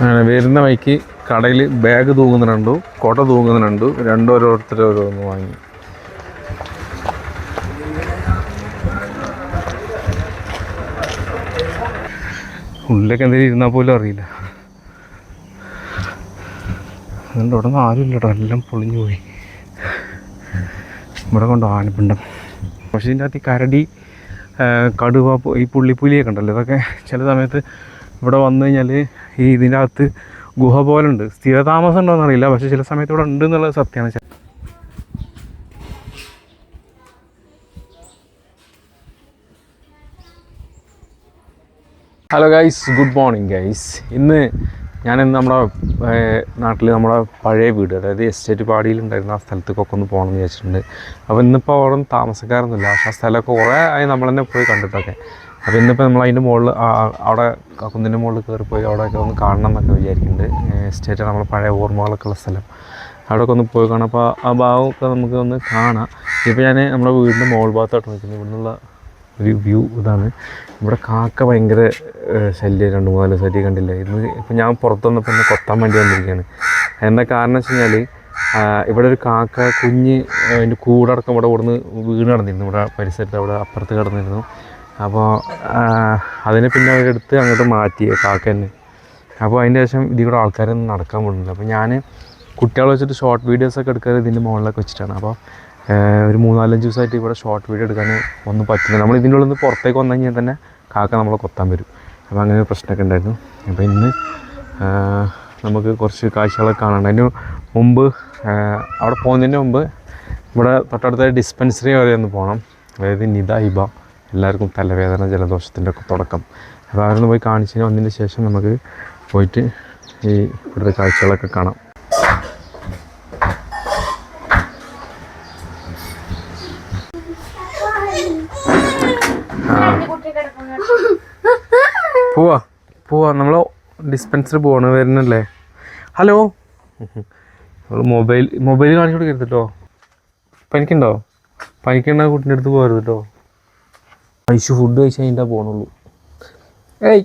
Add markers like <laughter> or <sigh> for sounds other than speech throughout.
അങ്ങനെ വരുന്ന വഴിക്ക് കടയിൽ ബാഗ് തൂങ്ങുന്നുണ്ട് കൊട തൂങ്ങുന്നുണ്ട് രണ്ടും ഓരോരുത്തർ ഓരോന്ന് വാങ്ങി. ഉള്ളിലൊക്കെ എന്തെങ്കിലും ഇരുന്നാൽ പോലും അറിയില്ല. അതുകൊണ്ട് ഇവിടെ നിന്ന് ആരും ഇല്ലട്ടോ എല്ലാം പൊളിഞ്ഞു പോയി. ഇവിടെ കൊണ്ട് ആനപ്പിണ്ടം. പക്ഷേ ഇതിന്റെ അകത്ത് കരടി കടുവ ഈ പുള്ളിപ്പുലിയൊക്കെ ഉണ്ടല്ലോ ഇതൊക്കെ ചില സമയത്ത് ഇവിടെ വന്നു കഴിഞ്ഞാൽ ഈ ഇതിന്റെ അകത്ത് ഗുഹ പോലെ ഉണ്ട് സ്ഥിരതാമസം ഉണ്ടോ എന്നറിയില്ല പക്ഷേ ചില സമയത്ത് ഇവിടെ ഉണ്ട് എന്നുള്ളത് സത്യമാണ്. Hello guys good morning guys ഇന്ന് ഞാനിന്ന് നമ്മുടെ നാട്ടിൽ നമ്മുടെ പഴയ വീട് അതായത് എസ്റ്റേറ്റ് പാടിയിൽ ഉണ്ടായിരുന്ന ആ സ്ഥലത്തേക്കൊക്കെ ഒന്ന് പോകണം എന്ന് വിചാരിച്ചിട്ടുണ്ട്. അപ്പോൾ ഇന്നിപ്പോൾ അവിടെ ഒന്നും താമസക്കാരൊന്നുമില്ല പക്ഷേ ആ സ്ഥലമൊക്കെ കുറേ ആയി നമ്മൾ തന്നെ പോയി കണ്ടിട്ടൊക്കെ. അപ്പോൾ ഇന്നിപ്പോൾ നമ്മൾ അതിന്റെ മുകളിൽ അവിടെ കുന്നിന്റെ മുകളിൽ കയറിപ്പോയി പോയി അവിടെയൊക്കെ ഒന്ന് കാണണം എന്നൊക്കെ വിചാരിക്കുന്നുണ്ട് എസ്റ്റേറ്റ് നമ്മുടെ പഴയ ഓർമ്മകളൊക്കെ ഉള്ള സ്ഥലം. അവിടെയൊക്കെ ഒന്ന് പോയി കാണാം. അപ്പോൾ ആ ഭാഗമൊക്കെ നമുക്ക് ഒന്ന് കാണാം. ഇപ്പോൾ ഞാൻ നമ്മുടെ വീടിന്റെ മുകൾ ഭാഗത്തോട്ട് നിൽക്കുന്നത് ഇവിടെ നിന്നുള്ള ഒരു വ്യൂ ഇതാണ്. ഇവിടെ കാക്ക ഭയങ്കര ശല്യം. രണ്ട് മൂന്നാൽ ശല്യം കണ്ടില്ല? ഇന്ന് ഇപ്പം ഞാൻ പുറത്ത് വന്നപ്പോൾ എന്നെ കൊത്താൻ വേണ്ടി വന്നിരിക്കുകയാണ്. എന്താ കാരണം വെച്ച് കഴിഞ്ഞാൽ ഇവിടെ ഒരു കാക്ക കുഞ്ഞ് അതിന്റെ കൂടടക്കം ഇവിടെ ഇവിടുന്ന് വീണ് നടന്നിരുന്നു ഇവിടെ പരിസരത്ത് അവിടെ അപ്പുറത്ത് കിടന്നിരുന്നു. അപ്പോൾ അതിനെ പിന്നെ അവരെടുത്ത് അങ്ങോട്ട് മാറ്റി കാക്ക തന്നെ അപ്പോൾ അതിന്റെ ശേഷം ഇതിൽ കൂടെ ആൾക്കാരൊന്നും നടക്കാൻ പോകുന്നില്ല അപ്പോൾ ഞാൻ കുട്ടികളെ വെച്ചിട്ട് ഷോർട്ട് വീഡിയോസൊക്കെ എടുക്കാറ് ഇതിന്റെ മുകളിലൊക്കെ വെച്ചിട്ടാണ്. അപ്പോൾ ഒരു മൂന്നാലഞ്ച് ദിവസമായിട്ട് ഇവിടെ ഷോർട്ട് വീഡിയോ എടുക്കാൻ ഒന്നും പറ്റുന്നില്ല നമ്മൾ ഇതിന്റെ ഉള്ളിൽ നിന്ന് പുറത്തേക്ക് വന്നു കഴിഞ്ഞാൽ തന്നെ കാക്ക നമ്മളെ കൊത്താൻ വരും. അപ്പോൾ അങ്ങനെ ഒരു പ്രശ്നമൊക്കെ ഉണ്ടായിരുന്നു. അപ്പോൾ ഇന്ന് നമുക്ക് കുറച്ച് കാഴ്ചകളൊക്കെ കാണാനുണ്ട്. അതിന് മുമ്പ് അവിടെ പോകുന്നതിന് മുമ്പ് ഇവിടെ തൊട്ടടുത്ത ഡിസ്പെൻസറി വരെ ഒന്ന് പോകണം അതായത് നിത ഹിബ. എല്ലാവർക്കും തലവേദന ജലദോഷത്തിന്റെ ഒക്കെ തുടക്കം. അപ്പോൾ അവരൊന്ന് പോയി കാണിച്ചതിന് വന്നതിന് ശേഷം നമുക്ക് പോയിട്ട് ഈ ഇവിടുത്തെ കാഴ്ചകളൊക്കെ കാണാം. പോവാ പോവാ. നമ്മൾ ഡിസ്പെൻസറി പോവാണ് വരുന്നല്ലേ? ഹലോ? മൊബൈൽ മൊബൈൽ കാണിച്ചു കൊടുക്കരുത് കേട്ടോ. പനിക്കുണ്ടോ? പനിക്കണ്ട കുട്ടീന്റെ അടുത്ത് പോകരുത് കേട്ടോ. ഐശു ഫുഡ് കഴിച്ച് കഴിഞ്ഞാൽ പോകണുള്ളൂ ഏയ്.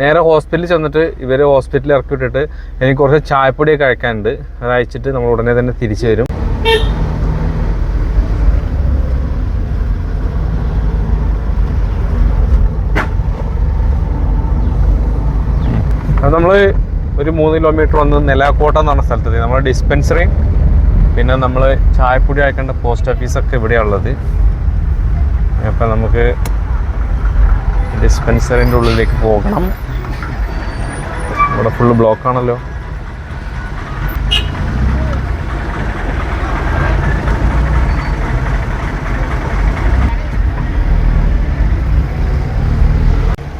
നേരെ ഹോസ്പിറ്റലിൽ ചെന്നിട്ട് ഇവർ ഹോസ്പിറ്റലിൽ ഇറക്കി വിട്ടിട്ട് എനിക്ക് കുറച്ച് ചായപ്പൊടിയൊക്കെ അയക്കാനുണ്ട് അത് അയച്ചിട്ട് നമ്മൾ ഉടനെ തന്നെ തിരിച്ചു വരും. അത് നമ്മൾ ഒരു മൂന്ന് കിലോമീറ്റർ വന്ന് നിലാക്കോട്ട എന്നാണ് സ്ഥലത്തെത്തി നമ്മുടെ ഡിസ്പെൻസറി പിന്നെ നമ്മൾ ചായപ്പൊടി അയക്കേണ്ട പോസ്റ്റ് ഓഫീസൊക്കെ ഇവിടെയാണ് ഉള്ളത്. അപ്പം നമുക്ക് ഡിസ്പെൻസറിന്റെ ഉള്ളിലേക്ക് പോകണം. ഇവിടെ ഫുള്ള് ബ്ലോക്കാണല്ലോ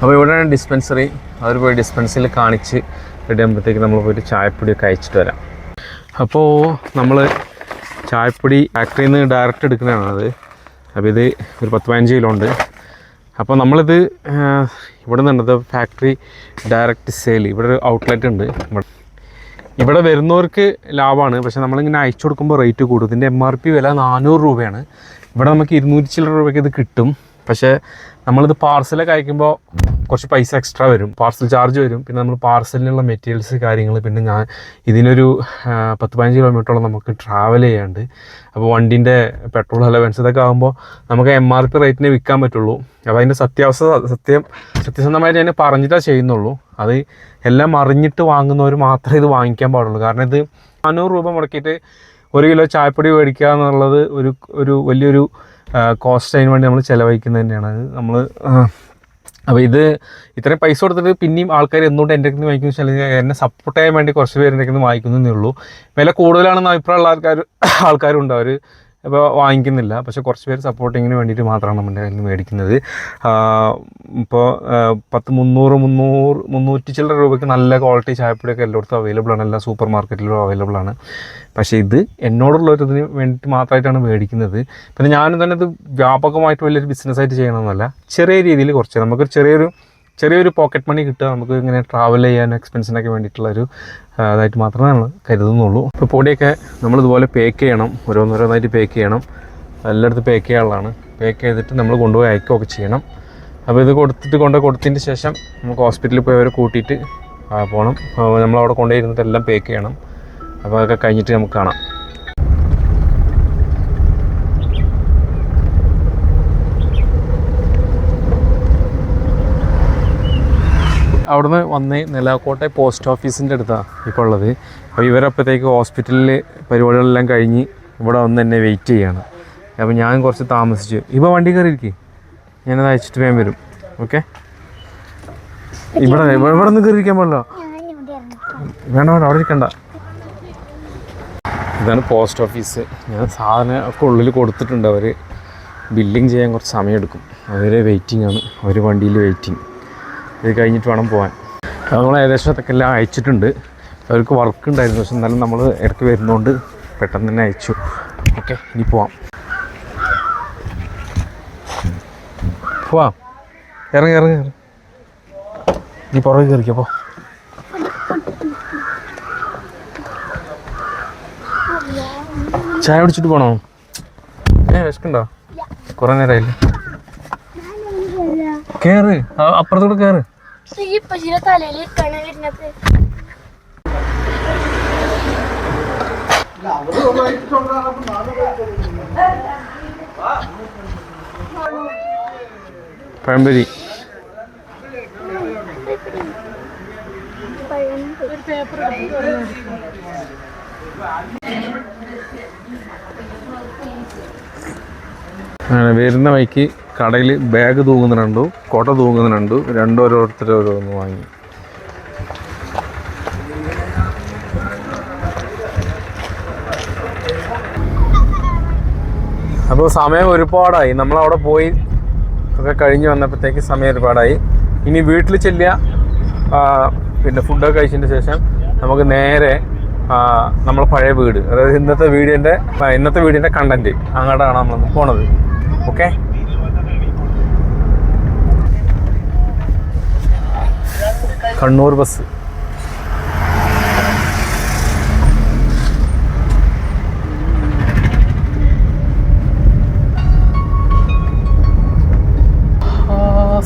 അപ്പോൾ ഇവിടെയാണ് ഡിസ്പെൻസറി അവർ പോയി ഡിസ്പെൻസറിയിൽ കാണിച്ച് റെഡി ആകുമ്പോഴത്തേക്ക് നമ്മൾ പോയിട്ട് ചായപ്പൊടിയൊക്കെ അയച്ചിട്ട് വരാം. അപ്പോൾ നമ്മൾ ചായപ്പൊടി ഫാക്ടറിയിൽ നിന്ന് ഡയറക്റ്റ് എടുക്കുന്നതാണ് അത്. അപ്പോൾ ഇത് ഒരു പത്ത് പതിനഞ്ച് കിലോ ഉണ്ട്. അപ്പോൾ നമ്മളിത് ഇവിടെ നിന്നുണ്ട് ഫാക്ടറി ഡയറക്റ്റ് സെയിൽ ഇവിടെ ഒരു ഔട്ട്ലെറ്റ് ഉണ്ട്. ഇവിടെ വരുന്നവർക്ക് ലാഭമാണ്. പക്ഷേ നമ്മളിങ്ങനെ അയച്ചു കൊടുക്കുമ്പോൾ റേറ്റ് കൂടും. ഇതിന്റെ എം ആർ പി വില നാനൂറ് രൂപയാണ്. ഇവിടെ നമുക്ക് ഇരുന്നൂറ്റി ചില്ലറ രൂപയ്ക്ക് ഇത് കിട്ടും. പക്ഷേ നമ്മളിത് പാർസലൊക്കെ അയക്കുമ്പോൾ കുറച്ച് പൈസ എക്സ്ട്രാ വരും. പാർസൽ ചാർജ് വരും. പിന്നെ നമ്മൾ പാർസലിനുള്ള മെറ്റീരിയൽസ് കാര്യങ്ങൾ പിന്നെ ഞാൻ ഇതിനൊരു പത്ത് പതിനഞ്ച് കിലോമീറ്ററോളം നമുക്ക് ട്രാവൽ ചെയ്യാണ്ട് അപ്പോൾ വണ്ടീന്റെ പെട്രോൾ അലവൻസ് ഇതൊക്കെ ആകുമ്പോൾ നമുക്ക് എം ആർ പി റേറ്റിന് വിൽക്കാൻ പറ്റുള്ളൂ. അപ്പോൾ അതിന്റെ സത്യാവസ്ഥ സത്യം സത്യസന്ധമായിട്ട് ഞാൻ പറഞ്ഞിട്ടേ ചെയ്യുന്നുള്ളൂ. അത് എല്ലാം അറിഞ്ഞിട്ട് വാങ്ങുന്നവർ മാത്രമേ ഇത് വാങ്ങിക്കാൻ പാടുള്ളൂ. കാരണം ഇത് നാനൂറ് രൂപ മുടക്കിയിട്ട് ഒരു കിലോ ചായപ്പൊടി മേടിക്കുക എന്നുള്ളത് ഒരു ഒരു വലിയൊരു കോസ്റ്റ് വേണ്ടി നമ്മൾ ചിലവഴിക്കുന്നത് തന്നെയാണ്. നമ്മൾ അപ്പോൾ ഇത് ഇത്രയും പൈസ കൊടുത്തിട്ട് പിന്നെയും ആൾക്കാർ എന്തുകൊണ്ട് എന്റെ അടുത്ത് വാങ്ങിക്കുന്നു വെച്ചാൽ എന്നെ സപ്പോർട്ട് ചെയ്യാൻ വേണ്ടി കുറച്ച് പേര് എന്റെ അടുത്ത് വാങ്ങിക്കുന്നേ ഉള്ളൂ. വില കൂടുതലാണെന്ന് അഭിപ്രായമുള്ള ആൾക്കാർ ആൾക്കാരുണ്ട്. അവർ ഇപ്പോൾ വാങ്ങിക്കുന്നില്ല. പക്ഷേ കുറച്ച് പേര് സപ്പോർട്ടിങ്ങിന് വേണ്ടിയിട്ട് മാത്രമാണ് നമ്മുടെ കയ്യിൽ നിന്ന് മേടിക്കുന്നത്. ഇപ്പോൾ പത്ത് മുന്നൂറ് മുന്നൂറ് മുന്നൂറ്റി ചില്ലറ രൂപയ്ക്ക് നല്ല ക്വാളിറ്റി ചായപ്പൊടിയൊക്കെ എല്ലായിടത്തും അവൈലബിൾ ആണ്. എല്ലാ സൂപ്പർ മാർക്കറ്റിലും അവൈലബിൾ ആണ്. പക്ഷേ ഇത് എന്നോടുള്ള ഒരു ഇതിന് വേണ്ടിയിട്ട് മാത്രമായിട്ടാണ് മേടിക്കുന്നത്. പിന്നെ ഞാനും തന്നെ ഇത് വ്യാപകമായിട്ട് വലിയൊരു ബിസിനസ്സായിട്ട് ചെയ്യണമെന്നല്ല ചെറിയ രീതിയിൽ കുറച്ച്. നമുക്കൊരു ചെറിയൊരു ചെറിയൊരു പോക്കറ്റ് മണി കിട്ടുക നമുക്ക് ഇങ്ങനെ ട്രാവൽ ചെയ്യാനും എക്സ്പെൻസിനൊക്കെ വേണ്ടിയിട്ടുള്ളൊരു അതായിട്ട് മാത്രമേ നമ്മൾ കരുതുന്നുള്ളൂ. ഇപ്പോൾ പൊടിയൊക്കെ നമ്മളിതുപോലെ പേക്ക് ചെയ്യണം ഓരോന്നോരോന്നായിട്ട് പേക്ക് ചെയ്യണം. എല്ലായിടത്തും പേക്ക് ചെയ്യാനുള്ളതാണ് പേക്ക് ചെയ്തിട്ട് നമ്മൾ കൊണ്ടുപോയി അയക്കുകയൊക്കെ ചെയ്യണം. അപ്പോൾ ഇത് കൊടുത്തിട്ട് കൊണ്ടുപോയി കൊടുത്തതിന് ശേഷം നമുക്ക് ഹോസ്പിറ്റലിൽ പോയി അവരെ കൂട്ടിയിട്ട് പോകണം നമ്മൾ നമ്മളവിടെ കൊണ്ടുപോയിരുന്നിട്ട് എല്ലാം പേക്ക് ചെയ്യണം. അപ്പോൾ അതൊക്കെ കഴിഞ്ഞിട്ട് നമുക്ക് കാണാം. അവിടുന്ന് വന്ന് നിലാക്കോട്ടെ പോസ്റ്റ് ഓഫീസിന്റെ അടുത്താണ് ഇപ്പോൾ ഉള്ളത്. അപ്പോൾ ഇവരപ്പോഴത്തേക്ക് ഹോസ്പിറ്റലിൽ പരിപാടികളെല്ലാം കഴിഞ്ഞ് ഇവിടെ വന്ന് എന്നെ വെയിറ്റ് ചെയ്യാണ്. അപ്പോൾ ഞാൻ കുറച്ച് താമസിച്ചു ഇപ്പോൾ വണ്ടി കയറിയിരിക്കേ. ഞാനത് അയച്ചിട്ട് വേഗം വരും. ഓക്കെ? ഇവിടെ ഇവിടെ നിന്ന് കയറിയിരിക്കാൻ പാടില്ല. വേണ്ട വേണ്ട അവിടെ ഇരിക്കണ്ട. ഇതാണ് പോസ്റ്റ് ഓഫീസ്. ഞാൻ സാധനം ഒക്കെ ഉള്ളിൽ കൊടുത്തിട്ടുണ്ട്. അവർ ബില്ലിങ് ചെയ്യാൻ കുറച്ച് സമയമെടുക്കും. അവർ വെയിറ്റിംഗ് ആണ്. അവർ വണ്ടിയിൽ വെയിറ്റിംഗ് ഇത് കഴിഞ്ഞിട്ട് വേണം പോകാൻ നമ്മൾ ഏകദേശം അതൊക്കെ എല്ലാം അയച്ചിട്ടുണ്ട്. അവർക്ക് വർക്ക് ഉണ്ടായിരുന്നു. പക്ഷെ എന്നാലും നമ്മൾ ഇടയ്ക്ക് വരുന്നതുകൊണ്ട് പെട്ടെന്ന് തന്നെ അയച്ചു. ഓക്കെ ഇനി പോവാം. പോവാം. ഇറങ്ങി ഇറങ്ങി ഇറങ്ങി. നീ പുറകെ കയറിക്കപ്പോ ചായ കുടിച്ചിട്ട് പോണോ? ഏ വിശക്കുണ്ടോ കുറേ നേരമായില്ലേ കയറ് അപ്പുറത്തോട്ട് കേറ്. ഈ പശുവിന്റെ തലയിൽ ഇരിക്കാണ് വരുന്നത് പഴംപൊരി. വരുന്ന വഴിക്ക് കടയിൽ ബാഗ് തൂങ്ങുന്നുണ്ടു കൊട തൂങ്ങുന്നുണ്ടു രണ്ടും ഓരോരുത്തർ ഓരോന്ന് വാങ്ങി. അപ്പോൾ സമയം ഒരുപാടായി. നമ്മളവിടെ പോയി ഒക്കെ കഴിഞ്ഞ് വന്നപ്പോഴത്തേക്ക് സമയം ഒരുപാടായി. ഇനി വീട്ടിൽ ചെല്ലുക പിന്നെ ഫുഡൊക്കെ കഴിച്ചതിന് ശേഷം നമുക്ക് നേരെ നമ്മൾ പഴയ വീട്. അതായത് ഇന്നത്തെ വീടിന്റെ ഇന്നത്തെ വീടിന്റെ കണ്ടന്റ് അങ്ങോട്ടാണ് നമ്മൾ പോണത്. Okay Kannur bus.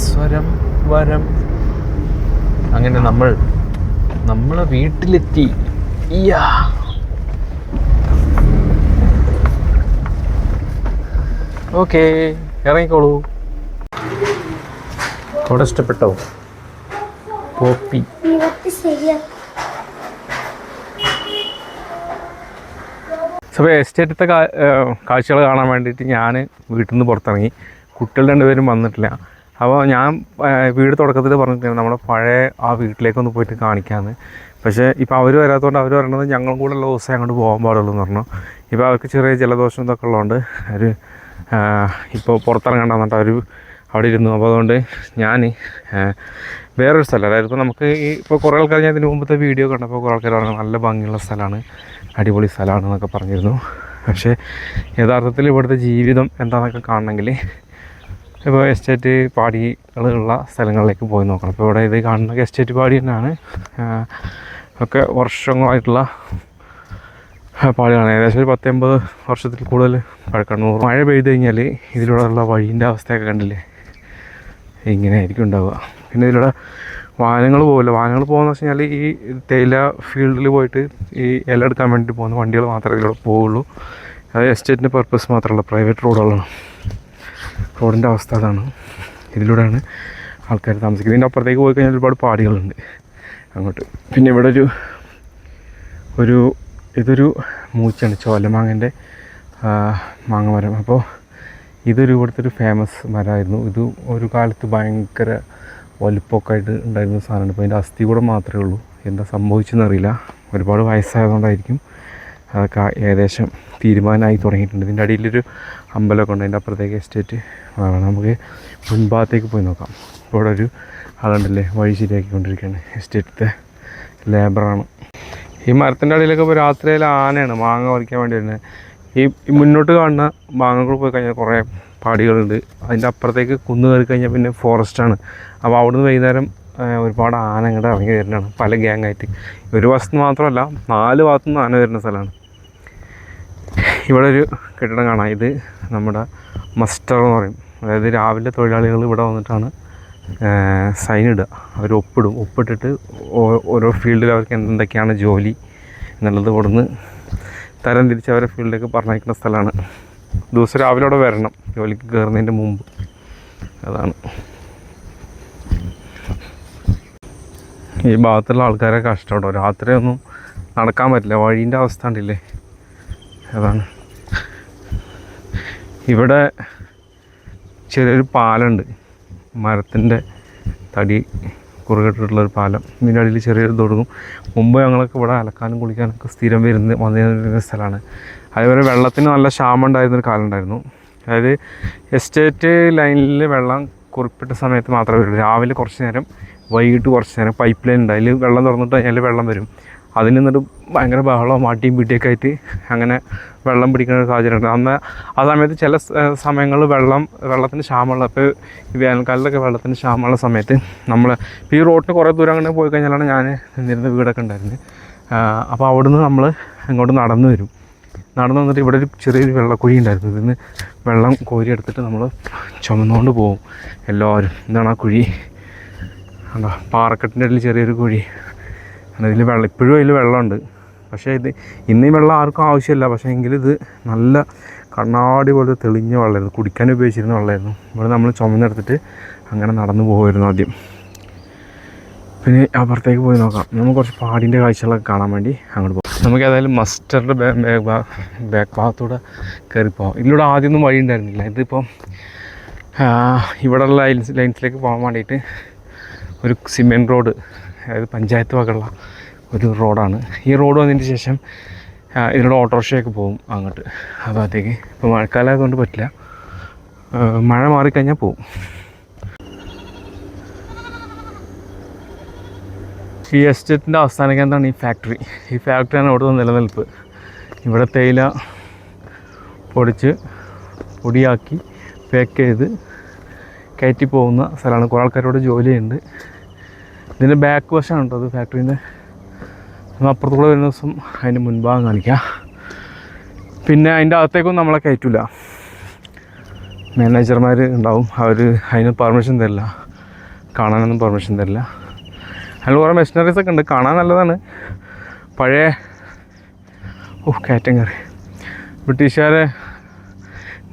സ്വരം വരം. അങ്ങനെ നമ്മൾ നമ്മളെ വീട്ടിലെത്തി. ഇയ്യാ. ഓക്കേ ഇറങ്ങിക്കോളൂ. അവിടെ ഇഷ്ടപ്പെട്ടോ? പോപ്പി. സഭ അപ്പോൾ എസ്റ്റേറ്റത്തെ കാഴ്ചകൾ കാണാൻ വേണ്ടിയിട്ട് ഞാൻ വീട്ടിൽ നിന്ന് പുറത്തിറങ്ങി. കുട്ടികൾ രണ്ടുപേരും വന്നിട്ടില്ല. അപ്പോൾ ഞാൻ വീട് തുടക്കത്തിൽ പറഞ്ഞിട്ടുണ്ട് നമ്മുടെ പഴയ ആ വീട്ടിലേക്കൊന്ന് പോയിട്ട് കാണിക്കാമെന്ന് പക്ഷേ ഇപ്പോൾ അവർ വരാത്തതുകൊണ്ട് അവർ പറയണത് ഞങ്ങളും കൂടെ ഉള്ള ദിവസം അങ്ങോട്ട് പോകാൻ പാടുള്ളൂ എന്ന് പറഞ്ഞു. ഇപ്പോൾ അവർക്ക് ചെറിയ ജലദോഷം ഇതൊക്കെ ഉള്ളതുകൊണ്ട് അവർ ഇപ്പോൾ പുറത്തിറങ്ങേണ്ടതെന്നിട്ട് അവർ അവിടെ ഇരുന്നു. അപ്പോൾ അതുകൊണ്ട് ഞാൻ വേറൊരു സ്ഥലം. അതായത് ഇപ്പോൾ നമുക്ക് ഈ ഇപ്പോൾ കുറേ ആൾക്കാർ ഞാൻ ഇതിന് മുമ്പത്തെ വീഡിയോ കണ്ടപ്പോൾ കുറേ ആൾക്കാർ പറഞ്ഞു നല്ല ഭംഗിയുള്ള സ്ഥലമാണ് അടിപൊളി സ്ഥലമാണ് എന്നൊക്കെ പറഞ്ഞിരുന്നു. പക്ഷേ യഥാർത്ഥത്തിൽ ഇവിടുത്തെ ജീവിതം എന്താണെന്നൊക്കെ കാണണമെങ്കിൽ ഇപ്പോൾ എസ്റ്റേറ്റ് പാടികളുള്ള സ്ഥലങ്ങളിലേക്ക് പോയി നോക്കണം. ഇപ്പോൾ ഇവിടെ ഇത് കാണുന്ന എസ്റ്റേറ്റ് പാടി തന്നെയാണ് ഒക്കെ വർഷങ്ങളായിട്ടുള്ള പാടികളാണ്. ഏകദേശം ഒരു പത്തൊമ്പത് വർഷത്തിൽ കൂടുതൽ പഴക്കണ്ണൂർ മഴ പെയ്ത് കഴിഞ്ഞാൽ ഇതിലൂടെയുള്ള വഴീന്റെ അവസ്ഥയൊക്കെ കണ്ടില്ലേ? ഇങ്ങനെ ആയിരിക്കും ഉണ്ടാവുക. പിന്നെ ഇതിലൂടെ വാഹനങ്ങൾ പോകില്ല വാഹനങ്ങൾ പോകുന്ന വെച്ച് കഴിഞ്ഞാൽ ഈ തേയില ഫീൽഡിൽ പോയിട്ട് ഈ ഇല എടുക്കാൻ വേണ്ടി പോകുന്ന വണ്ടികൾ മാത്രമേ ഇതിലൂടെ പോവുള്ളൂ. അത് എസ്റ്റേറ്റിന്റെ പർപ്പസ് മാത്രമല്ല പ്രൈവറ്റ് റോഡുകളാണ് റോഡിന്റെ അവസ്ഥ അതാണ്. ഇതിലൂടെയാണ് ആൾക്കാർ താമസിക്കുന്നത്. ഇതിന്റെ അപ്പുറത്തേക്ക് പോയി കഴിഞ്ഞാൽ ഒരുപാട് പാടികളുണ്ട് അങ്ങോട്ട്. പിന്നെ ഇവിടെ ഒരു ഒരു ഇതൊരു മൂച്ചാണ് ചോലമാങ്ങന്റെ മാങ്ങ മരം അപ്പോൾ ഇതൊരു ഇവിടുത്തെ ഒരു ഫേമസ് മരമായിരുന്നു. ഇത് ഒരു കാലത്ത് ഭയങ്കര വലുപ്പമൊക്കെ ആയിട്ട് ഉണ്ടായിരുന്ന സാധനമാണ്. ഇപ്പോൾ അതിന്റെ അസ്ഥി കൂടെ മാത്രമേ ഉള്ളൂ. എന്താ സംഭവിച്ചെന്നറിയില്ല ഒരുപാട് വയസ്സായതുകൊണ്ടായിരിക്കും അതൊക്കെ ഏകദേശം തീരുമാനമായി തുടങ്ങിയിട്ടുണ്ട്. ഇതിന്റെ അടിയിലൊരു അമ്പലമൊക്കെ ഉണ്ട്. അതിന്റെ അപ്പുറത്തേക്ക് എസ്റ്റേറ്റ് നമുക്ക് മുൻഭാഗത്തേക്ക് പോയി നോക്കാം. ഇവിടെ ഒരു ആളുണ്ടല്ലേ? വഴി ശരിയാക്കിക്കൊണ്ടിരിക്കുകയാണ്. എസ്റ്റേറ്റിലെ ലേബറാണ്. ഈ മരത്തിന്റെ അടിയിലൊക്കെ ഇപ്പോൾ രാത്രിയിൽ ആനയാണ് മാങ്ങ പറിക്കാൻ വേണ്ടി വരുന്നത്. ഈ മുന്നോട്ട് കാണുന്ന മാങ്ങകൾ പോയി കഴിഞ്ഞാൽ കുറേ പാടികളുണ്ട്. അതിന്റെ അപ്പുറത്തേക്ക് കുന്ന് കയറി കഴിഞ്ഞാൽ പിന്നെ ഫോറസ്റ്റാണ് അപ്പോൾ അവിടുന്ന് വൈകുന്നേരം ഒരുപാട് ആന ഇങ്ങോട്ട് ഇറങ്ങി വരുന്നതാണ് പല ഗ്യാങ്ങായിട്ട് ഒരു വശത്ത് മാത്രമല്ല നാല് ഭാഗത്തു നിന്ന് ആന വരുന്ന സ്ഥലമാണ്. ഇവിടെ ഒരു കെട്ടിടം കാണാം. ഇത് നമ്മുടെ മസ്റ്റർ എന്ന് പറയും. അതായത് രാവിലെ തൊഴിലാളികൾ ഇവിടെ വന്നിട്ടാണ് സൈൻ ഇടുക. അവർ ഒപ്പിടും. ഒപ്പിട്ടിട്ട് ഓരോ ഫീൽഡിൽ അവർക്ക് എന്തൊക്കെയാണ് ജോലി എന്നുള്ളത് ഇവിടുന്ന് തരം തിരിച്ച് അവരെ ഫീൽഡിലേക്ക് പറഞ്ഞയക്കുന്ന സ്ഥലമാണ്. ദിവസം രാവിലെ അവിടെ വരണം. ജോലിക്ക് കയറുന്നതിന്റെ മുമ്പ്. അതാണ്. ഈ ഭാഗത്തുള്ള ആൾക്കാരെ കഷ്ടപ്പെട്ടോ? രാത്രിയൊന്നും നടക്കാൻ പറ്റില്ല. വഴീന്റെ അവസ്ഥ ഉണ്ടില്ലേ അതാണ്. ഇവിടെ ചെറിയൊരു പാലുണ്ട് മരത്തിന്റെ തടി കുറുകിട്ടുള്ളൊരു പാലം. ഇതിന്റെ അടിയിൽ ചെറിയൊരു തൊടുക്കും മുമ്പ് ഞങ്ങളൊക്കെ ഇവിടെ അലക്കാനും കുളിക്കാനൊക്കെ സ്ഥിരം വരുന്ന വന്നിരുന്ന സ്ഥലമാണ്. അതേപോലെ വെള്ളത്തിന് നല്ല ക്ഷാമം ഉണ്ടായിരുന്നൊരു കാലം ഉണ്ടായിരുന്നു. അതായത് എസ്റ്റേറ്റ് ലൈനിൽ വെള്ളം കുറിപ്പിട്ട സമയത്ത് മാത്രമേ വരുള്ളൂ രാവിലെ കുറച്ച് നേരം വൈകിട്ട് കുറച്ച് നേരം പൈപ്പ് ലൈൻ ഉണ്ട്. അതിൽ വെള്ളം തുറന്നിട്ട് അതിൽ വെള്ളം വരും. അതിൽ നിന്നിട്ട് ഭയങ്കര ബഹളവും മാട്ടിയും പിടിയൊക്കെ ആയിട്ട് അങ്ങനെ വെള്ളം പിടിക്കുന്ന ഒരു സാഹചര്യം ഉണ്ട്. അന്ന് ആ സമയത്ത് ചില സമയങ്ങളിൽ വെള്ളം വെള്ളത്തിന് ക്ഷാമമുള്ള ഇപ്പോൾ വേനൽക്കാലത്തൊക്കെ വെള്ളത്തിന് ക്ഷാമമുള്ള സമയത്ത് നമ്മൾ ഇപ്പോൾ ഈ റോഡിന് കുറേ ദൂരം അങ്ങനെ പോയി കഴിഞ്ഞാലാണ് ഞാൻ നിന്നിരുന്ന വീടൊക്കെ ഉണ്ടായിരുന്നത് അപ്പോൾ അവിടുന്ന് നമ്മൾ ഇങ്ങോട്ട് നടന്നു വരും. നടന്നു വന്നിട്ട് ഇവിടെ ഒരു ചെറിയൊരു വെള്ളക്കുഴി ഉണ്ടായിരുന്നു. ഇതിന്ന് വെള്ളം കോരി എടുത്തിട്ട് നമ്മൾ ചുമന്നുകൊണ്ട് പോകും എല്ലാവരും. എന്താണ് ആ കുഴി. എന്താ പാറക്കെട്ടിന്റെ ഇടയിൽ ചെറിയൊരു കുഴി. അതിൽ വെള്ളം ഇപ്പോഴും അതിൽ വെള്ളമുണ്ട്. പക്ഷേ ഇത് ഇന്നീ വെള്ളം ആർക്കും ആവശ്യമില്ല. പക്ഷേ എങ്കിലും ഇത് നല്ല കണ്ണാടി പോലെ തെളിഞ്ഞ വെള്ളമായിരുന്നു കുടിക്കാൻ ഉപയോഗിച്ചിരുന്ന വെള്ളമായിരുന്നു ഇവിടെ നമ്മൾ ചുമന്നെടുത്തിട്ട് അങ്ങനെ നടന്നു പോകുമായിരുന്നു ആദ്യം. പിന്നെ അപ്പുറത്തേക്ക് പോയി നോക്കാം. നമുക്ക് കുറച്ച് പാടിന്റെ കാഴ്ചകളൊക്കെ കാണാൻ വേണ്ടി അങ്ങോട്ട് പോകാം നമുക്ക് ഏതായാലും മസ്റ്ററുടെ ബാക്ക് ഭാഗത്തൂടെ കയറി പോകാം ഇതിലൂടെ ആദ്യമൊന്നും വഴി ഉണ്ടായിരുന്നില്ല. ഇതിപ്പം ആ, ഇവിടെയുള്ള ലൈൻസ് ലൈൻസിലേക്ക് പോകാൻ വേണ്ടിയിട്ട് ഒരു സിമെന്റ് റോഡ് അതായത് പഞ്ചായത്ത് വകയുള്ള ഒരു റോഡാണ്. ഈ റോഡ് വന്നതിന് ശേഷം ഇതിലൂടെ ഓട്ടോറിക്ഷയൊക്കെ പോകും അങ്ങോട്ട്. അപ്പോഴത്തേക്ക് ഇപ്പോൾ മഴക്കാലം ആയതുകൊണ്ട് പറ്റില്ല. മഴ മാറിക്കഴിഞ്ഞാൽ പോവും. ഈ എസ്റ്റേറ്റിന്റെ അവസാന കേന്ദ്രമാണ് ഈ ഫാക്ടറി. ഈ ഫാക്ടറിയാണ് ഇവിടുത്തെ നിലനിൽപ്പ്. ഇവിടെ തേയില പൊടിച്ച് പൊടിയാക്കി പാക്ക് ചെയ്ത് കയറ്റി പോകുന്ന സ്ഥലമാണ്. കുറേ ആൾക്കാരോട് ജോലിയുണ്ട് ഇതിന്റെ ബാക്ക് വശമാണ് കേട്ടോ അത് ഫാക്ടറീന്റെ അപ്പുറത്തൂടെ വരുന്ന ദിവസം അതിന്റെ മുൻഭാഗം കാണിക്കാം. പിന്നെ അതിന്റെ അകത്തേക്കൊന്നും നമ്മളെ കയറ്റില്ല മാനേജർമാർ ഉണ്ടാവും. അവർ അതിന് പെർമിഷൻ തരില്ല. കാണാനൊന്നും പെർമിഷൻ തരില്ല. അതിൽ കുറേ മെഷീനറീസ് ഒക്കെ ഉണ്ട്. കാണാൻ നല്ലതാണ്. പഴയ ഓ കയറ്റം കയറി. ബ്രിട്ടീഷുകാരെ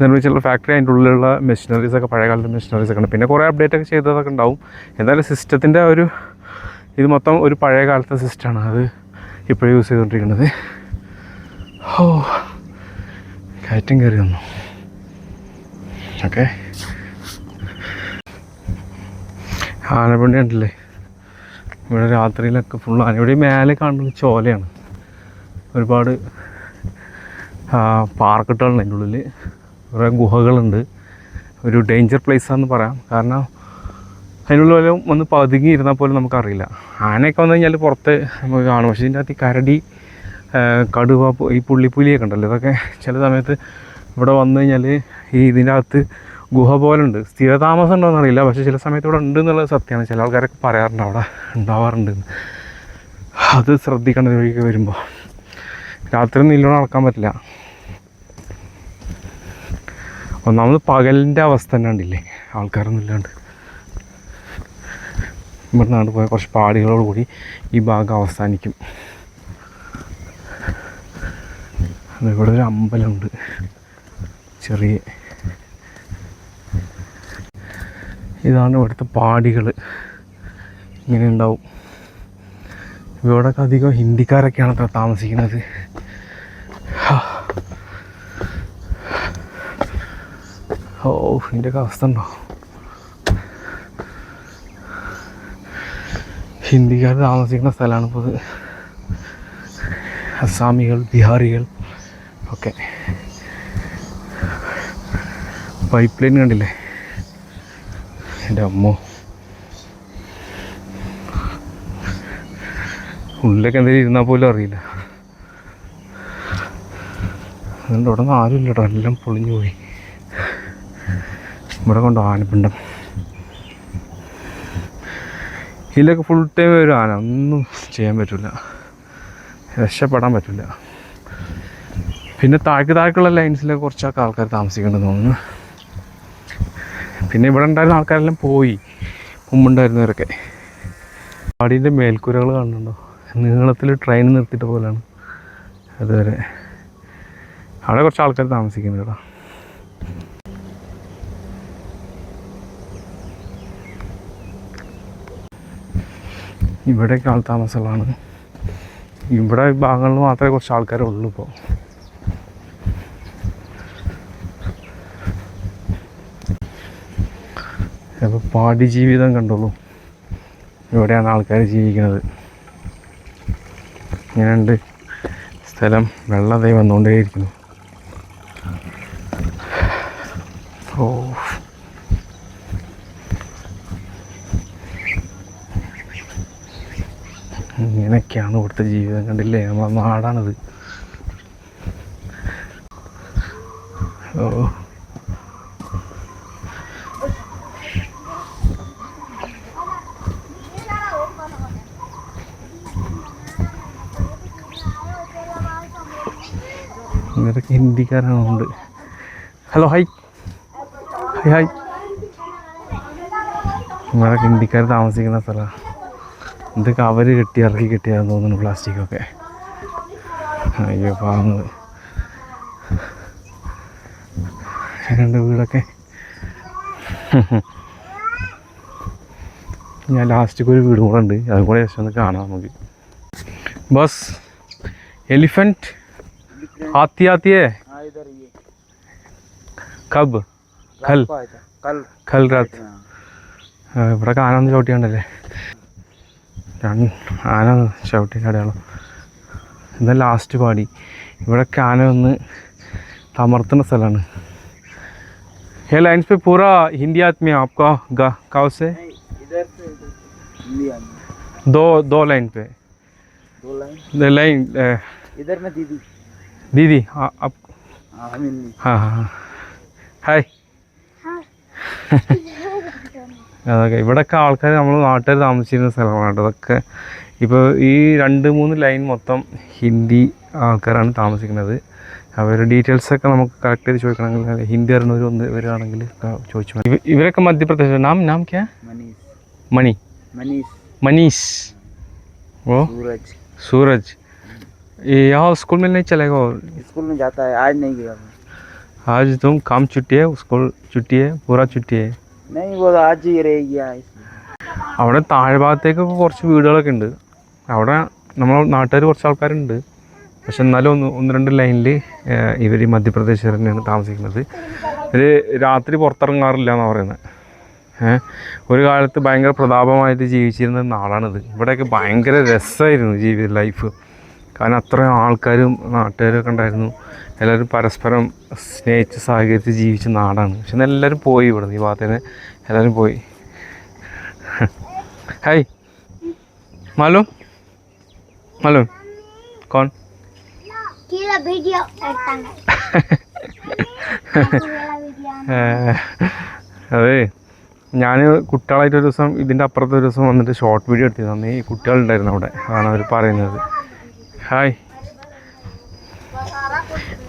നിർമ്മിച്ചുള്ള ഫാക്ടറി അതിന്റെ ഉള്ളിലുള്ള മെഷീനറീസ് ഒക്കെ പഴയ കാലത്തെ മെഷീനറീസ് ഒക്കെ ഉണ്ട്. പിന്നെ കുറേ അപ്ഡേറ്റ് ഒക്കെ ചെയ്തതൊക്കെ ഉണ്ടാവും. എന്തായാലും സിസ്റ്റത്തിന്റെ ഒരു ഇത് മൊത്തം ഒരു പഴയ കാലത്തെ സിസ്റ്റമാണ്. അത് ഇപ്പോഴും യൂസ് ചെയ്തുകൊണ്ടിരിക്കുന്നത്. ഓ കയറ്റം കയറി വന്നു. ഓക്കെ. ആനപ്പണ്ടി ഉണ്ടല്ലേ ഇവിടെ രാത്രിയിലൊക്കെ ഫുൾ ആന ഇവിടെ മേലെ കാണുന്നത് ചോലയാണ്. ഒരുപാട് പാർക്കിട്ടുകളുണ്ട് അതിന്റെ ഉള്ളിൽ കുറേ ഗുഹകളുണ്ട്. ഒരു ഡേഞ്ചർ പ്ലേസാണെന്ന് പറയാം. കാരണം അതിനുള്ളിൽ വല്ലതും ഒന്ന് പതുങ്ങി ഇരുന്നാൽ പോലും നമുക്കറിയില്ല. ആനയൊക്കെ വന്നു കഴിഞ്ഞാൽ പുറത്ത് നമുക്ക് കാണും. പക്ഷേ ഇതിന്റെ അകത്ത് ഈ കരടി കടുവ ഈ പുള്ളിപ്പുലിയൊക്കെ ഉണ്ടല്ലോ. ഇതൊക്കെ ചില സമയത്ത് ഇവിടെ വന്നു കഴിഞ്ഞാൽ ഈ ഇതിന്റെ അകത്ത് ഗുഹ പോലെ ഉണ്ട്. സ്ഥിരതാമസം ഉണ്ടോ എന്നറിയില്ല. പക്ഷേ ചില സമയത്ത് ഇവിടെ ഉണ്ട് എന്നുള്ളത് സത്യമാണ്. ചില ആൾക്കാരൊക്കെ പറയാറുണ്ട് അവിടെ ഉണ്ടാവാറുണ്ട്. അത് ശ്രദ്ധിക്കണം വഴിക്ക് വരുമ്പോൾ. രാത്രി നീലോണം നടക്കാൻ പറ്റില്ല. ഒന്നാമത് പകലിന്റെ അവസ്ഥ തന്നെ ഉണ്ടില്ലേ ആൾക്കാരൊന്നും ഇല്ലാണ്ട്. ഇവിടെ നാട് പോയ കുറച്ച് പാടികളോട് കൂടി ഈ ഭാഗം അവസാനിക്കും. അതിവിടെ ഒരു അമ്പലമുണ്ട്. ചെറിയ. ഇതാണ് ഇവിടുത്തെ പാടികൾ. ഇങ്ങനെ ഉണ്ടാവും. ഇവിടെയൊക്കെ അധികം ഹിന്ദിക്കാരൊക്കെയാണ് അത്ര താമസിക്കുന്നത്. ഓ ഇതിന്റെയൊക്കെ അവസ്ഥ ഉണ്ടോ? ഹിന്ദിക്കാർ താമസിക്കുന്ന സ്ഥലമാണ് ഇപ്പോൾ അസാമികൾ ബിഹാറികൾ ഒക്കെ. പൈപ്പ് ലൈൻ കണ്ടില്ലേ? എന്റെ അമ്മോ. ഉള്ളിലൊക്കെ എന്തെങ്കിലും ഇരുന്നാൽ പോലും അറിയില്ല. അതുകൊണ്ട് ഇവിടെ നിന്ന് ആരും എല്ലാം പൊളിഞ്ഞു പോയി. ഇവിടെ കൊണ്ടോ ആനപ്പിണ്ടം. ഇതിലൊക്കെ ഫുൾ ടൈം ഒരു ആന. ഒന്നും ചെയ്യാൻ പറ്റില്ല രക്ഷപ്പെടാൻ പറ്റില്ല പിന്നെ താഴേക്ക് താഴേക്കുള്ള ലൈൻസിലൊക്കെ കുറച്ചൊക്കെ ആൾക്കാർ താമസിക്കേണ്ടെന്ന് തോന്നുന്നു. പിന്നെ ഇവിടെ ഉണ്ടായിരുന്ന ആൾക്കാരെല്ലാം പോയി. മുമ്പുണ്ടായിരുന്നവരൊക്കെ. പാടീന്റെ മേൽക്കൂരകൾ കാണുന്നുണ്ടോ? നീളത്തിൽ ട്രെയിൻ നിർത്തിയിട്ട് പോലെയാണ് അതുവരെ. അവിടെ കുറച്ച് ആൾക്കാർ താമസിക്കുന്നുണ്ട് കേട്ടോ. ഇവിടെയൊക്കെ ആൾ താമസമുള്ളതാണ്. ഇവിടെ ഭാഗങ്ങളിൽ മാത്രമേ കുറച്ച് ആൾക്കാരെ ഉള്ളൂ ഇപ്പോൾ അപ്പോൾ പാടി ജീവിതം കണ്ടോളൂ ഇവിടെയാണ് ആൾക്കാർ ജീവിക്കുന്നത്. ഇങ്ങനെയുണ്ട് സ്ഥലം വെള്ളതേ വന്നുകൊണ്ടേയിരിക്കുന്നു ഓ ഇങ്ങനെയൊക്കെയാണ് ഇവിടുത്തെ ജീവിതം. കണ്ടില്ലേ? നമ്മളെ നാടാണിത് ഓ. ഇവരൊക്കെ ഹിന്ദിക്കാരാണുണ്ട്. ഹലോ ഹായ് ഹായ് ഹായ് ഇവരൊക്കെ ഹിന്ദിക്കാർ താമസിക്കുന്ന സ്ഥലമാണ് ഇതൊക്കെ അവർ കെട്ടി ഇറക്കി കെട്ടിയാന്ന് തോന്നുന്നു പ്ലാസ്റ്റിക്കൊക്കെ അയ്യോ പാങ്ങ് രണ്ട് വീടൊക്കെ ഞാൻ ലാസ്റ്റിക്ക് ഒരു വീടും കൂടെ ഉണ്ട് അതും കൂടെ ജസ്റ്റ് ഒന്ന് കാണാം നമുക്ക് ബസ് എലിഫൻറ്റ് आती आती है हाँ इधर ये कब कल को आया था कल कल रात हाँ। ആ, ഇവിടെ ആന ഒന്ന് ചവിട്ടിയാണ്ടല്ലേ രണ്ട് ആന ഒന്ന് ചവിട്ടിയ അടയാളം എന്നാൽ ലാസ്റ്റ് പാടി ഇവിടെയൊക്കെ ആന ഒന്ന് തമർത്തുന്ന സ്ഥലമാണ് ये लाइन्स पे पूरा हिंदी आदमी है आपका गा गाँव से नहीं इधर से इधर हिंदी आदमी दो दो लाइन पे दो लाइन द लाइन अ, इधर में दीदी दीदी हाँ आप हाँ हम हिंदी हाँ हाँ हाँ ഹായ് അതൊക്കെ ഇവിടെയൊക്കെ ആൾക്കാർ നമ്മൾ നാട്ടുകാർ താമസിച്ചിരുന്ന സ്ഥലമാണ് കേട്ടോ അതൊക്കെ ഇപ്പോൾ ഈ രണ്ട് മൂന്ന് ലൈൻ മൊത്തം ഹിന്ദി ആൾക്കാരാണ് താമസിക്കുന്നത് അവരുടെ ഡീറ്റെയിൽസൊക്കെ നമുക്ക് കറക്റ്റ് ചെയ്ത് ചോദിക്കണമെങ്കിൽ അല്ലെ ഹിന്ദി അറിഞ്ഞവർ ഒന്ന് വരികയാണെങ്കിൽ ചോദിച്ചു മതി ഇവ- ഇവരൊക്കെ മധ്യപ്രദേശ് നാം നാം ക്യാ मनीष മണി मनीष മനീഷ് ഓ सूरज सूरज ये यहाँ स्कूल में नहीं चलेगा और स्कूल में जाता है आज नहीं गया वो। आज तुम काम छुट्टी है स्कूल छुट्टी है पूरा छुट्टी है അവിടെ താഴ്ഭാഗത്തേക്ക് കുറച്ച് വീടുകളൊക്കെ ഉണ്ട്. അവിടെ നമ്മളെ നാട്ടുകാർ കുറച്ച് ആൾക്കാരുണ്ട്. പക്ഷെ എന്നാലും ഒന്ന് ഒന്ന് രണ്ട് ലൈനിൽ ഇവർ മധ്യപ്രദേശിൽ തന്നെയാണ് താമസിക്കുന്നത്. ഇവർ രാത്രി പുറത്തിറങ്ങാറില്ല എന്നാണ് പറയുന്നത് ഒരു കാലത്ത് ഭയങ്കര പ്രതാപമായിട്ട് ജീവിച്ചിരുന്ന നാടാണിത് ഇവിടെയൊക്കെ ഭയങ്കര രസമായിരുന്നു ജീവിത ലൈഫ് കാരണം അത്രയും ആൾക്കാരും നാട്ടുകാരൊക്കെ ഉണ്ടായിരുന്നു. എല്ലാവരും പരസ്പരം സ്നേഹിച്ച് സഹകരിച്ച് ജീവിച്ച നാടാണ്. പക്ഷെ എല്ലാവരും പോയി ഇവിടെ ഈ ഭാഗത്തേന് എല്ലാവരും പോയി. Hi Malo? മാലോ? കോൺ? <laughs> അതെ. ഞാൻ കുട്ടികളായിട്ട് ഒരു ദിവസം ഇതിന്റെ അപ്പുറത്തെ ഒരു ദിവസം വന്നിട്ട് ഷോർട്ട് വീഡിയോ എടുത്തിരുന്നു. അന്ന് ഈ കുട്ടികളുണ്ടായിരുന്നു അവിടെ. അതാണ് അവർ പറയുന്നത്. ഹായ്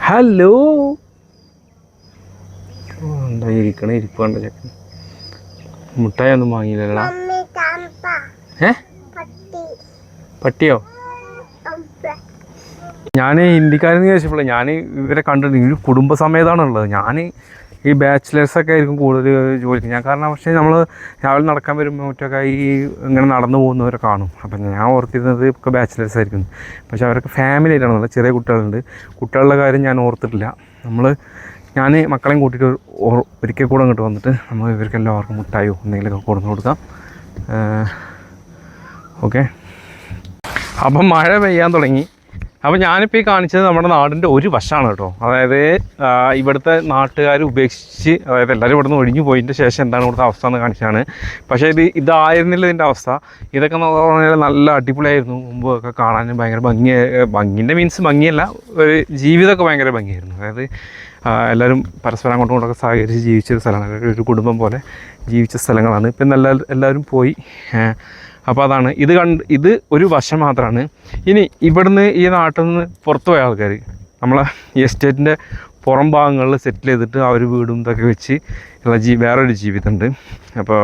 ഹലോ എന്താ ഇരിക്കണേ ഇരിപ്പ് കണ്ട ചെക്കൻ മുട്ടായി ഒന്നും വാങ്ങിയില്ലല്ലോ ഏ? പട്ടിയോ. ഞാൻ ഹിന്ദിക്കാരെന്ന് ചോദിച്ചപ്പോൾ ഞാൻ ഇവരെ കണ്ടിട്ടുണ്ട്. ഈ കുടുംബസമേതാണുള്ളത്. ഞാൻ ഈ ബാച്ചിലേഴ്സൊക്കെ ആയിരിക്കും കൂടുതൽ ജോലിക്ക് ഞാൻ കാരണം പക്ഷേ നമ്മൾ രാവിലെ നടക്കാൻ വരുമ്പോൾ മറ്റൊക്കെ ഈ ഇങ്ങനെ നടന്നു പോകുന്നവരെ കാണും. അപ്പം ഞാൻ ഓർത്തിരുന്നത് ഒക്കെ ബാച്ചിലേഴ്സ് ആയിരിക്കും. പക്ഷേ അവരൊക്കെ ഫാമിലി ആയിട്ടാണ്. ഉള്ളത് ചെറിയ കുട്ടികളുണ്ട്. കുട്ടികളുടെ കാര്യം ഞാൻ ഓർത്തിട്ടില്ല. നമ്മൾ ഞാൻ മക്കളെയും കൂട്ടിയിട്ട് ഒരിക്കൽ കൂടെ അങ്ങോട്ട് വന്നിട്ട് നമ്മൾ ഇവർക്ക് എല്ലാവർക്കും മുട്ടായോ എന്തെങ്കിലുമൊക്കെ കൊടുത്തു കൊടുക്കാം. ഓക്കെ. അപ്പം മഴ പെയ്യാൻ തുടങ്ങി. അപ്പോൾ ഞാനിപ്പോൾ ഈ കാണിച്ചത് നമ്മുടെ നാടിന്റെ ഒരു വശമാണ് കേട്ടോ. അതായത് ഇവിടുത്തെ നാട്ടുകാർ ഉപേക്ഷിച്ച് അതായത് എല്ലാവരും ഇവിടുന്ന് ഒഴിഞ്ഞു പോയതിന്റെ ശേഷം എന്താണ് ഇവിടുത്തെ അവസ്ഥ എന്ന് കാണിച്ചാണ് പക്ഷേ ഇത് ഇതായിരുന്നില്ല ഇതിന്റെ അവസ്ഥ. ഇതൊക്കെ പറഞ്ഞാൽ നല്ല അടിപൊളിയായിരുന്നു. മുമ്പൊക്കെ കാണാനും ഭയങ്കര ഭംഗി ഭംഗിന്റെ മീൻസ് ഭംഗിയല്ല ഒരു ജീവിതമൊക്കെ ഭയങ്കര ഭംഗിയായിരുന്നു. അതായത് എല്ലാവരും പരസ്പരം അങ്ങോട്ടും ഇങ്ങോട്ടൊക്കെ സഹകരിച്ച് ജീവിച്ച സ്ഥലമാണ്. ഒരു കുടുംബം പോലെ ജീവിച്ച സ്ഥലങ്ങളാണ്. ഇപ്പം നല്ല എല്ലാവരും പോയി അപ്പോൾ അതാണ്. ഇത് കണ്ട് ഇത് ഒരു വശം മാത്രമാണ് ഇനി ഇവിടുന്ന് ഈ നാട്ടിൽ നിന്ന് പുറത്തു പോയ ആൾക്കാർ നമ്മളെ എസ്റ്റേറ്റിന്റെ പുറം ഭാഗങ്ങളിൽ സെറ്റിൽ ചെയ്തിട്ട് ആ ഒരു വീടും ഇതൊക്കെ വെച്ച് ഉള്ള ജീ വേറൊരു ജീവിതമുണ്ട്. അപ്പോൾ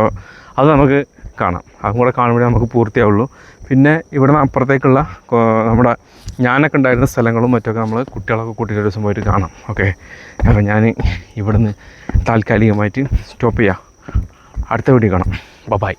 അത് നമുക്ക് കാണാം. അതും കൂടെ കാണുമ്പോഴേ നമുക്ക് പൂർത്തിയാവുള്ളൂ. പിന്നെ ഇവിടെ നിന്ന് അപ്പുറത്തേക്കുള്ള നമ്മുടെ ഞാനൊക്കെ ഉണ്ടായിരുന്ന സ്ഥലങ്ങളും മറ്റൊക്കെ നമ്മൾ കുട്ടികളൊക്കെ കൂട്ടിയിട്ട് ദിവസം പോയിട്ട് കാണാം. ഓക്കെ? അപ്പോൾ ഞാൻ ഇവിടുന്ന് താൽക്കാലികമായിട്ട് സ്റ്റോപ്പ് ചെയ്യാം. അടുത്ത വീഡിയോ കാണാം. ബൈ.